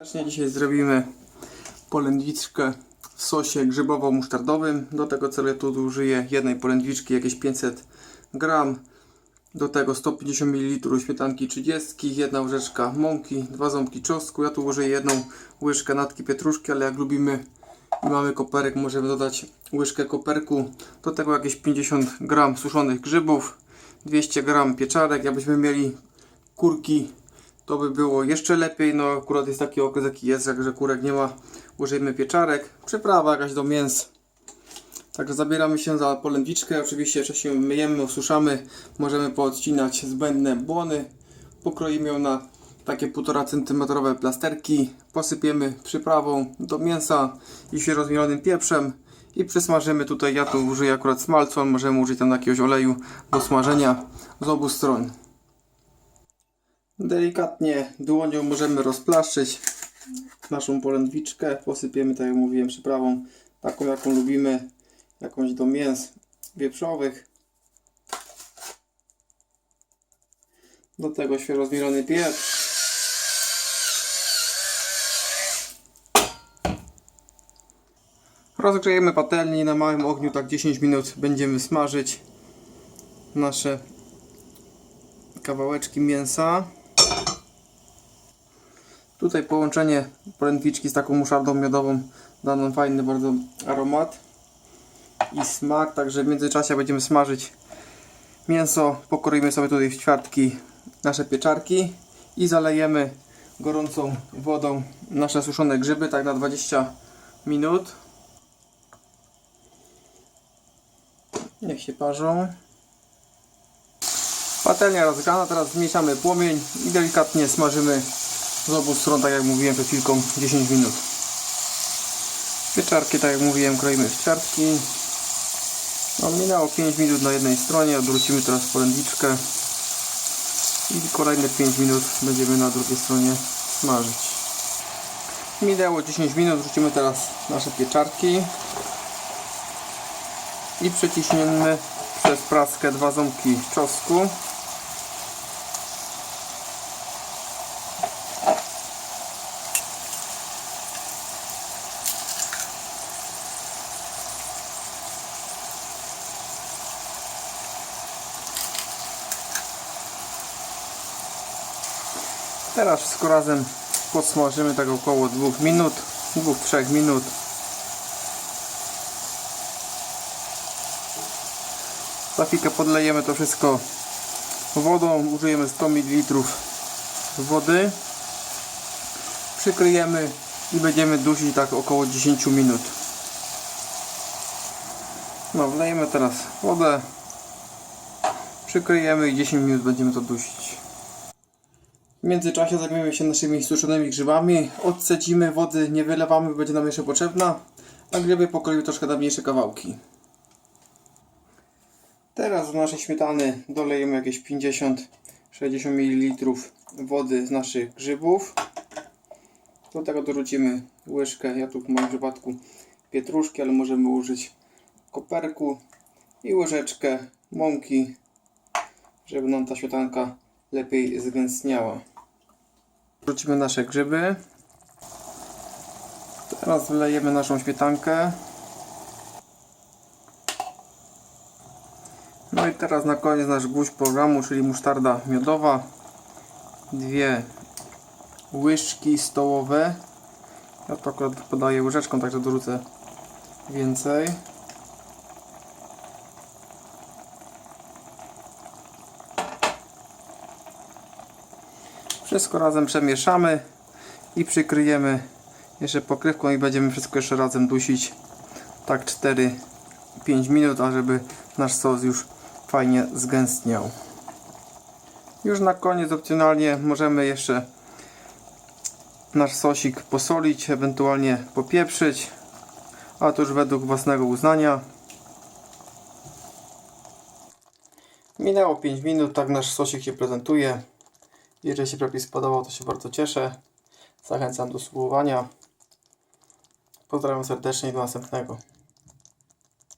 Właśnie dzisiaj zrobimy polędwiczkę w sosie grzybowo-musztardowym. Do tego celu ja tu użyję jednej polędwiczki, jakieś 500 gram. Do tego 150 ml śmietanki 30, jedna łyżeczka mąki, dwa ząbki czosnku. Ja tu użyję jedną łyżkę natki pietruszki, ale jak lubimy i mamy koperek, możemy dodać łyżkę koperku. Do tego jakieś 50 gram suszonych grzybów, 200 gram pieczarek. Jakbyśmy mieli kurki to by było jeszcze lepiej. No akurat jest taki okres jaki jest, jak że kurek nie ma, użyjemy pieczarek, przyprawa jakaś do mięs. Także zabieramy się za polędwiczkę. Oczywiście wcześniej myjemy, osuszamy. Możemy poodcinać zbędne błony. Pokroimy ją na takie 1,5 cm plasterki. Posypiemy przyprawą do mięsa i się rozmielonym pieprzem. I przysmażymy tutaj, ja tu użyję akurat smalcu, możemy użyć tam jakiegoś oleju do smażenia z obu stron. Delikatnie dłonią możemy rozplaszczyć naszą polędwiczkę. Posypiemy, tak jak mówiłem, przyprawą taką, jaką lubimy, jakąś do mięs wieprzowych. Do tego świeżo zmielony pieprz. Rozgrzejemy patelnię na małym ogniu, tak 10 minut będziemy smażyć nasze kawałeczki mięsa. Tutaj połączenie polędwiczki z taką muszardą miodową da nam fajny bardzo aromat i smak, także w międzyczasie będziemy smażyć mięso, pokroimy sobie tutaj w ćwiartki nasze pieczarki i zalejemy gorącą wodą nasze suszone grzyby, tak na 20 minut. Niech się parzą. Patelnia rozgrzana, teraz zmniejszamy płomień i delikatnie smażymy z obu stron, tak jak mówiłem przed chwilką, 10 minut. Pieczarki, tak jak mówiłem, kroimy w ćwiartki. No, minęło 5 minut na jednej stronie, odwrócimy teraz polędwiczkę i kolejne 5 minut będziemy na drugiej stronie smażyć. Minęło 10 minut, wrzucimy teraz nasze pieczarki i przeciśniemy przez praskę dwa ząbki czosnku. Teraz wszystko razem podsmażymy tak około 2 minut, 2-3 minut. Za chwilkę podlejemy to wszystko wodą, użyjemy 100 ml wody. Przykryjemy i będziemy dusić tak około 10 minut. No, wlejemy teraz wodę. Przykryjemy i 10 minut będziemy to dusić. W międzyczasie zajmiemy się naszymi suszonymi grzybami. Odcedzimy wody, nie wylewamy, będzie nam jeszcze potrzebna. A grzyby pokroimy troszkę na mniejsze kawałki. Teraz do naszej śmietany dolejemy jakieś 50-60 ml wody z naszych grzybów. Do tego dorzucimy łyżkę, ja tu w moim przypadku pietruszki, ale możemy użyć koperku i łyżeczkę mąki, żeby nam ta śmietanka lepiej zgęstniała. Wrzucimy nasze grzyby. Teraz wlejemy naszą śmietankę. No i teraz na koniec nasz gwóźdź programu, czyli musztarda miodowa. Dwie łyżki stołowe. Ja to akurat podaję łyżeczką, także dorzucę więcej. Wszystko razem przemieszamy i przykryjemy jeszcze pokrywką i będziemy wszystko jeszcze razem dusić tak 4-5 minut, ażeby nasz sos już fajnie zgęstniał. Już na koniec opcjonalnie możemy jeszcze nasz sosik posolić, ewentualnie popieprzyć, a to już według własnego uznania. Minęło 5 minut, tak nasz sosik się prezentuje. Jeżeli się przepis spodobał, to się bardzo cieszę. Zachęcam do spróbowania. Pozdrawiam serdecznie i do następnego.